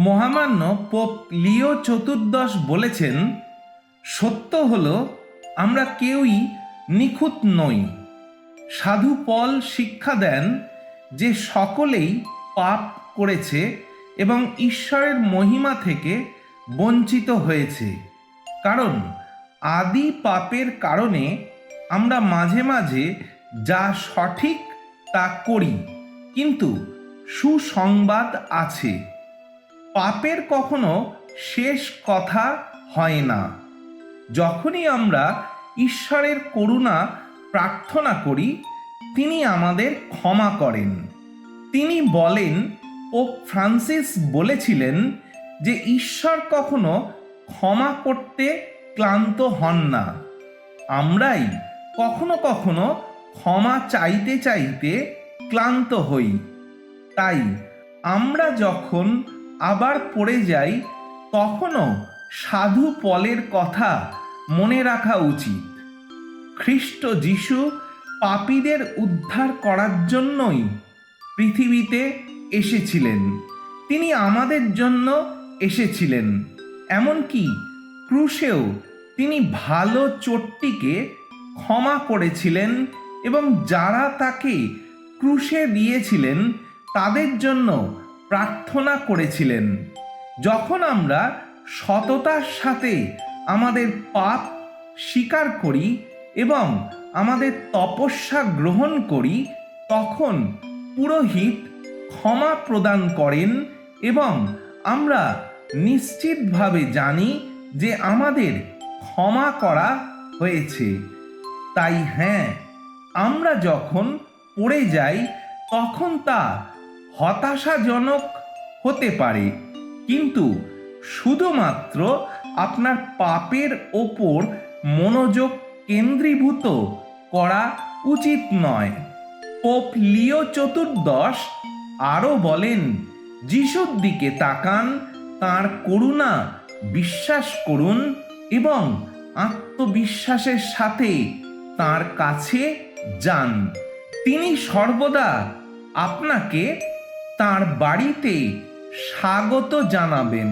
মহামান্য পোপ লিও চতুর্দশ বলেছেন, সত্য হল, আমরা কেউই নিখুঁত নই। সাধু পল শিক্ষা দেন যে সকলেই পাপ করেছে এবং ঈশ্বরের মহিমা থেকে বঞ্চিত হয়েছে। কারণ, আদি পাপের কারণে আমরা মাঝে মাঝে যা সঠিক তা করি, কিন্তু সুসংবাদ আছে। পাপের কখনো শেষ কথা হয় না। যখনই আমরা ঈশ্বরের করুণা প্রার্থনা করি, তিনি আমাদের ক্ষমা করেন। তিনি বলেন ও ফ্রান্সিস বলেছিলেন যে ঈশ্বর কখনো ক্ষমা করতে ক্লান্ত হন না। আমরাই কখনো কখনো ক্ষমা চাইতে চাইতে ক্লান্ত হই। তাই আমরা যখন আবার পড়ে যাই, তখনও সাধু পলের কথা মনে রাখা উচিত। খ্রিস্ট যিশু পাপীদের উদ্ধার করার জন্যই পৃথিবীতে এসেছিলেন। তিনি আমাদের জন্য এসেছিলেন। এমনকি ক্রুশেও তিনি ভালো চোটটিকে ক্ষমা করেছিলেন এবং যারা তাকে ক্রুশে দিয়েছিলেন, তাদের জন্য প্রার্থনা করেছিলেন। যখন আমরা সততার সাথে আমাদের পাপ স্বীকার করি এবং আমাদের তপস্যা গ্রহণ করি, তখন পুরোহিত ক্ষমা প্রদান করেন এবং আমরা নিশ্চিতভাবে জানি যে আমাদের ক্ষমা করা হয়েছে। তাই হ্যাঁ আমরা যখন পড়ে যাই, তখন তা হতাশাজনক হতে পারে, কিন্তু শুধুমাত্র আপনার পাপের ওপর মনোযোগ কেন্দ্রীভূত করা উচিত নয়। পোপ লিও চতুর্দশ আরও বলেন, যিশুর দিকে তাকান, তার করুণা বিশ্বাস করুন এবং আত্মবিশ্বাসের সাথে তার কাছে যান। তিনি সর্বদা আপনাকে তার বাড়িতে স্বাগত জানাবেন।